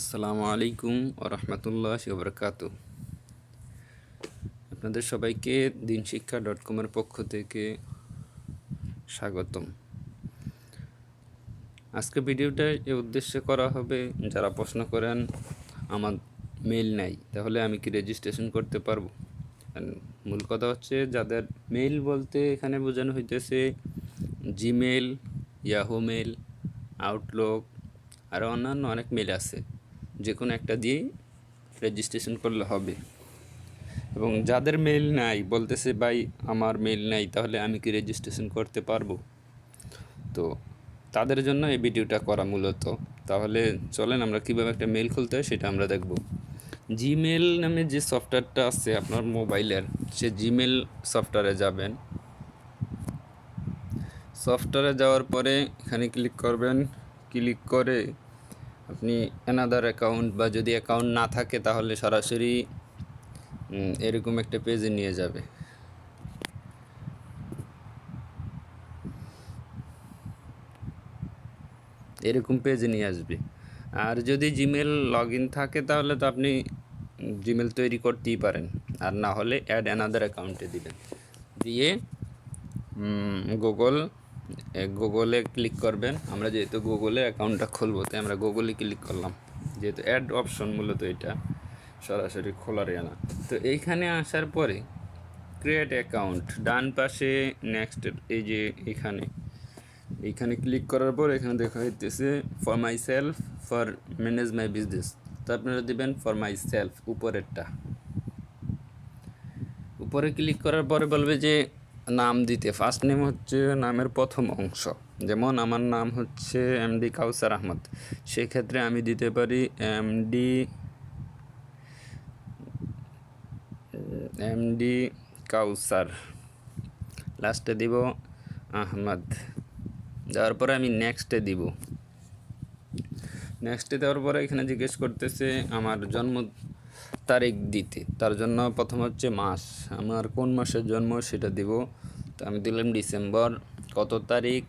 আসসালামু আলাইকুম ওরহমতুল্লাহ বরকাত আপনাদের সবাইকে দিন শিক্ষা ডট কমের পক্ষ থেকে স্বাগতম। আজকে ভিডিওটা এ উদ্দেশ্যে করা হবে, যারা প্রশ্ন করেন, আমার মেইল নাই, তাহলে আমি কি রেজিস্ট্রেশন করতে পারব? মূল কথা হচ্ছে, যাদের মেইল বলতে এখানে বোঝানো হইতেছে জিমেল ইয়াহু মেল আউটলুক আরও অন্যান্য অনেক মেল আছে। যে কোনো একটা দিয়েই রেজিস্ট্রেশন করলে হবে। এবং যাদের মেল নাই, বলতেছে, ভাই, আমার মেল নাই, তাহলে আমি কি রেজিস্ট্রেশন করতে পারব? তো তাদের জন্য এই ভিডিওটা করা মূলত। তাহলে চলেন, আমরা কীভাবে একটা মেল খুলতে হয় সেটা আমরা দেখব। জিমেল নামে যে সফটওয়্যারটা আছে আপনার মোবাইলের, সে জিমেল সফটওয়্যারে যাবেন। সফটওয়্যারে যাওয়ার পরে এখানে ক্লিক করবেন। ক্লিক করে আপনি অ্যানাদার অ্যাকাউন্ট বা যদি অ্যাকাউন্ট না থাকে তাহলে সরাসরি এরকম একটা পেজে নিয়ে যাবে। এরকম পেজে নিয়ে আসবে। আর যদি জিমেল লগ ইন থাকে তাহলে তো আপনি জিমেল তৈরি করতেই পারেন। আর না হলে অ্যাড অ্যানাদার অ্যাকাউন্টে দিবেন। দিয়ে গুগল গুগলে ক্লিক করবেন। আমরা যেহেতু গুগলে অ্যাকাউন্টটা খুলবো, তাই আমরা গুগলে ক্লিক করলাম। যেহেতু অ্যাড অপশন মূলত এটা, সরাসরি খোলার না। তো এইখানে আসার পরে ক্রিয়েট অ্যাকাউন্ট ডান পাশে নেক্সট এই যে এখানে। এইখানে ক্লিক করার পর এখানে দেখা হইতেছে for myself for manage my business তো আপনারা দেবেন ফর মাই সেলফ উপরেরটা। উপরে ক্লিক করার পরে বলবে যে নাম দিতে। ফার্স্ট নেম হচ্ছে নামের প্রথম অংশ। যেমন আমার নাম হচ্ছে এমডি কাউসার আহমদ। সেক্ষেত্রে আমি দিতে পারি এমডি এমডি কাউসার। লাস্টে দিব আহমদ। দেওয়ার পরে আমি নেক্সটে দিব। নেক্সটে দেওয়ার পরে এখানে জিজ্ঞেস করতেছে, আমার জন্ম তারিখ দিতে। তার জন্য প্রথম হচ্ছে মাস। আমার কোন মাসের জন্ম সেটা দিব। তো আমি দিলাম ডিসেম্বর। কত তারিখ?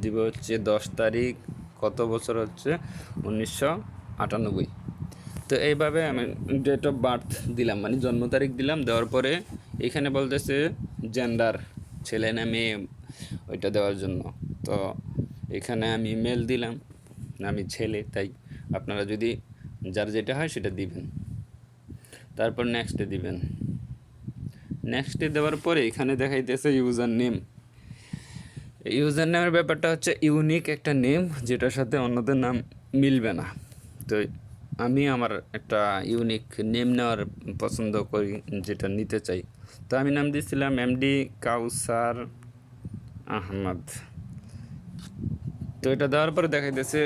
দিব হচ্ছে দশ তারিখ। কত বছর হচ্ছে? উনিশশো আটানব্বই। তো এইভাবে আমি ডেট অফ বার্থ দিলাম। মানে জন্ম তারিখ দিলাম। দেওয়ার পরে এখানে বলতেছে জেন্ডার ছেলে না মেয়ে ওইটা দেওয়ার জন্য। তো এখানে আমি মেল দিলাম। আমি ছেলে, তাই আপনারা যদি যার যেটা হয় সেটা দিবেন। তারপর নেক্সটে দিবেন। নেক্সটে দেওয়ার পরে এখানে দেখাইতেছে ইউজার নেম ইউজার নেমের ব্যাপারটা হচ্ছে ইউনিক একটা নেম যেটার সাথে অন্যদের নাম মিলবে না। তো আমি আমার একটা ইউনিক নেম নেওয়ার পছন্দ করি, যেটা নিতে চাই। তো আমি নাম দিয়েছিলাম এমডি কাউসার আহমদ তো এটা দেওয়ার পরে দেখাইতেছে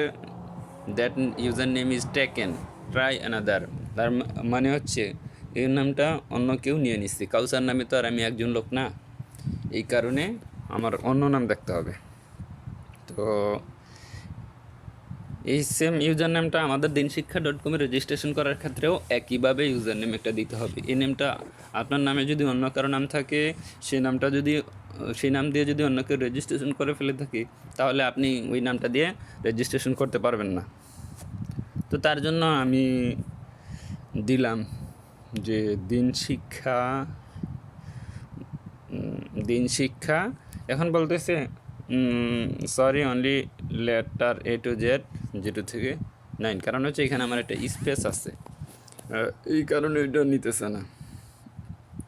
that user name is taken try another তার মানে হচ্ছে এই নামটা অন্য কেউ নিয়ে নিচ্ছে। কাউসার নামে তো আর আমি একজন লোক না। এই কারণে আমার অন্য নাম দেখতে হবে। তো এই সেম ইউজার নেমটা আমাদের দিন শিক্ষা ডট কমে রেজিস্ট্রেশন করার ক্ষেত্রেও একইভাবে ইউজার নেম একটা দিতে হবে। এই নেমটা আপনার নামে যদি অন্য কারও নাম থাকে, সেই নামটা যদি সেই নাম দিয়ে যদি অন্য কেউ রেজিস্ট্রেশন করে ফেলে থাকি, তাহলে আপনি ওই নামটা দিয়ে রেজিস্ট্রেশন করতে পারবেন না। তো তার জন্য আমি দিলাম যে দিন শিক্ষা দিন শিক্ষা। এখন বলতেছে sorry only letter A to Z zero থেকে নাইন কারণ হচ্ছে এখানে আমার একটা স্পেস আছে। এই কারণে এটা নিতেছে না।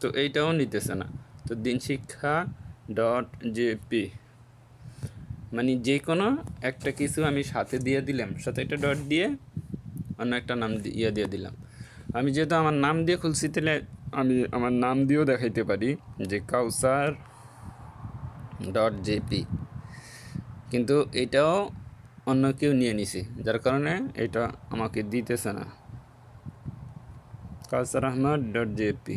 তো এইটাও নিতেছে না। তো দিন শিক্ষা ডট জেপি মানে যে কোনো একটা কিছু আমি সাথে দিয়ে দিলাম, সাথে একটা ডট দিয়ে অন্য একটা নাম ইয়ে দিয়ে দিলাম। আমি যেহেতু আমার নাম দিয়ে খুলছি, তাহলে আমি আমার নাম দিয়েও দেখাইতে পারি যে কাউসার ডট জেপি কিন্তু এটাও অন্য কেউ নিয়ে নিছে, যার কারণে এটা আমাকে দিতেছে না। কাউসার আহমদ ডট জেপি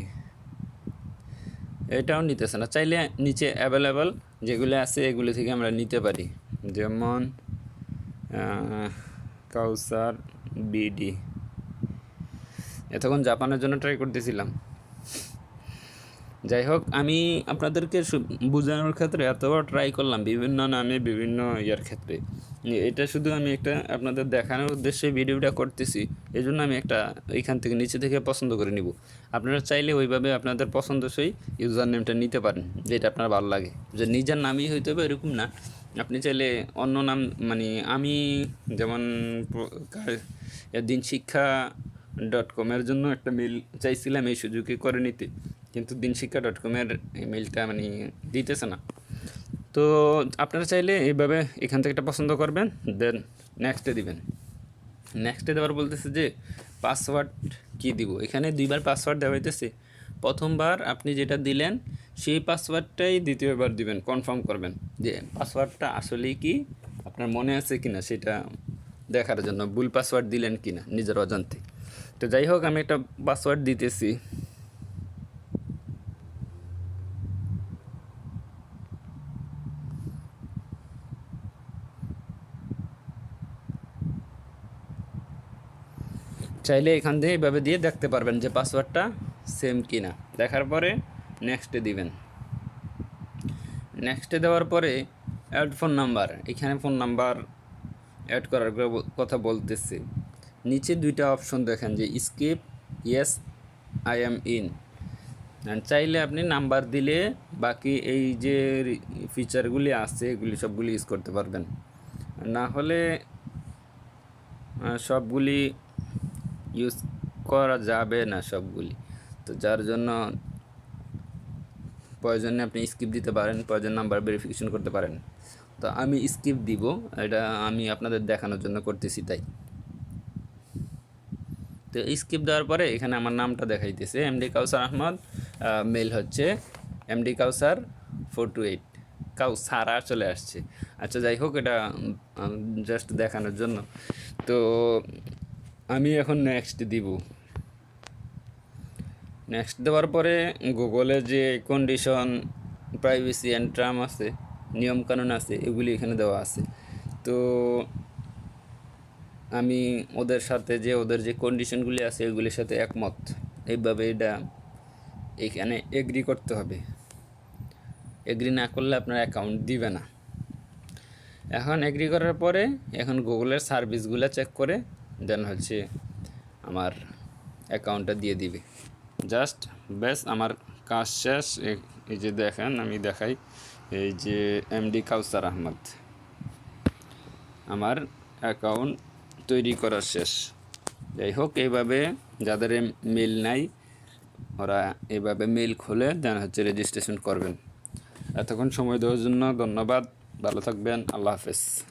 এটাও নিতেছে না। চাইলে নিচে অ্যাভেলেবেল যেগুলো আছে এগুলো থেকে আমরা নিতে পারি। যেমন কাউসার বিডি এতক্ষণ জাপানের জন্য ট্রাই করতেছিলাম। যাই হোক, আমি আপনাদেরকে বোঝানোর ক্ষেত্রে এতবার ট্রাই করলাম বিভিন্ন নামে বিভিন্ন ইয়ার ক্ষেত্রে। এটা শুধু আমি একটা আপনাদের দেখানোর উদ্দেশ্যে ভিডিওটা করতেছি এই জন্য আমি একটা এইখান থেকে নিচে থেকে পছন্দ করে নিব। আপনারা চাইলে ওইভাবে আপনাদের পছন্দসই ইউজার নেমটা নিতে পারেন, যেটা আপনার ভালো লাগে। যে নিজের নামই হইতে হবে এরকম না। আপনি চাইলে অন্য নাম মানে আমি যেমন দিন শিক্ষা ডট কমের জন্য একটা মেল চাইছিলাম এই সুযোগে করে নিতে। কিন্তু দিন শিক্ষা ডট কমের ইমেলটা মানে দিতেছে না। তো আপনারা চাইলে এইভাবে এখান থেকে একটা পছন্দ করবেন, দেন নেক্সটে দিবেন। নেক্সটে দেওয়ার বলতেছে যে পাসওয়ার্ড কি দিব? এখানে দুইবার পাসওয়ার্ড দেওয়া হইতেছে। প্রথমবার আপনি যেটা দিলেন, সেই পাসওয়ার্ডটাই দ্বিতীয়বার দিবেন কনফার্ম করবেন যে পাসওয়ার্ডটা আসলেই কি, আপনার মনে আছে কি না সেটা দেখার জন্য, ভুল পাসওয়ার্ড দিলেন কি না নিজের অজান্তে। তো যাই হোক, আমি একটা পাসওয়ার্ড দিতেছি। চাইলে এখান থেকে এইভাবে দিয়ে দেখতে পারবেন যে পাসওয়ার্ডটা সেম কি না দেখার পরে নেক্সটে দিবেন। নেক্সটে দেওয়ার পরে অ্যাড ফোন নাম্বার এখানে ফোন নাম্বার অ্যাড করার কথা বলতেছে। নিচে দুইটা অপশন দেখেন যে skip yes I am in চাইলে আপনি নাম্বার দিলে বাকি এই যে ফিচারগুলি আছে, এগুলি সবগুলি ইউজ করতে পারবেন। না হলে সবগুলি ইউজ করা যাবে না সবগুলি। তো যার জন্য প্রয়োজনে আপনি স্কিপ দিতে পারেন, প্রয়োজন নাম্বার ভেরিফিকেশন করতে পারেন। তো আমি স্কিপ দিব, এটা আমি আপনাদের দেখানোর জন্য করতেছি তাই। তো স্কিপ দেওয়ার পরে এখানে আমার নামটা দেখাইতেছে এমডি কাউসার আহমদ মেল হচ্ছে MD Kawsar four two eight cow সারা চলে আসছে। আচ্ছা যাই হোক, এটা জাস্ট দেখানোর জন্য। তো আমি এখন নেক্সট দিব। নেক্সট দেওয়ার পরে গুগলে যে কন্ডিশন প্রাইভেসি অ্যান্ড ট্রাম আছে, নিয়মকানুন আছে, এগুলি এখানে দেওয়া আছে। তো আমি ওদের সাথে যে, ওদের যে কন্ডিশনগুলি আছে, এগুলির সাথে একমত। এইভাবে এটা এখানে এগ্রি করতে হবে। এগ্রি না করলে আপনার অ্যাকাউন্ট দিবে না। এখন এগ্রি করার পরে, এখন গুগলের সার্ভিসগুলো চেক করে দেন হচ্ছে আমার অ্যাকাউন্টটা দিয়ে দিবে। জাস্ট ব্যাস আমার কাজ শেষ। এই যে দেখেন, আমি দেখাই। এই যে এমডি কাউসার আহমদ। আমার অ্যাকাউন্ট তৈরি করা শেষ। যাই হোক এইভাবে যাদের মেল নাই, ওরা এভাবে মেল খুলে দেন হচ্ছে রেজিস্ট্রেশন করবেন। এতক্ষণ সময় দেওয়ার জন্য ধন্যবাদ। ভালো থাকবেন। আল্লাহ হাফেজ।